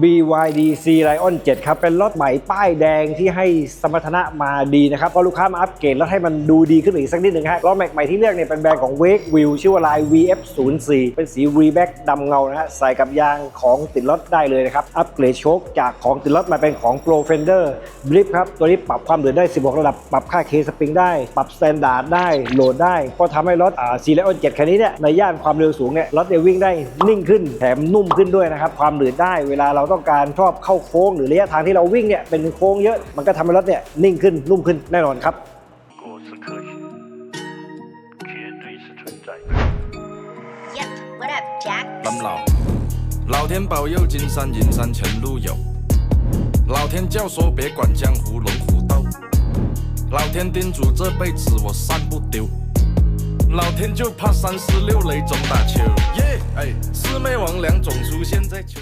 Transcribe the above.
BYD C Lion 7 ครับ เป็นรถใหม่ป้ายแดงที่ให้สมรรถนะมาดีนะครับพอลูกค้ามาอัปเกรดแล้วให้มันดูดีขึ้นอีกสักนิดหนึ่งฮะล้อแม็กใหม่ที่เลือกเนี่ยเป็นแบรนด์ของ Wake Wheel ชื่อว่าลาย VF04 เป็นสี r e b a c ดำเงานะฮะใส่กับยางของติดรถได้เลยนะครับ อัปเกรดโชคจากของติดรถมาเป็นของ Pro Fender Blip ครับ ตัวนี้ปรับความเดือดได้ 16 ระดับ ปรับค่าเคสปริงได้ ปรับสแตนดาร์ดได้ โหลดได้ ก็ทำให้รถอ่า C Lion 7 คันนี้เนี่ยในย่านความเร็วสูงเนี่ยรถเนี่ยวิ่งได้นิ่งขึ้นแถมนุ่มขึ้นด้วยนะครับความหนืดได้เวลาเราต้องการชอบเข้าโค้ง หรือระยะทางที่เราวิ่งเนี่ยเป็นโค้งเยอะ มันก็ทำให้รถเนี่ยนิ่งขึ้น นุ่มขึ้นแน่นอนครับ 果是科学，绝对是存在的。 Yep, what up, Jack? lâm老，老天保佑金山银山前路有，老天教唆别管江湖龙虎斗，老天叮嘱这辈子我散不丢，老天就怕三十六雷总打秋，耶，哎，魑魅魍魉总出现在秋。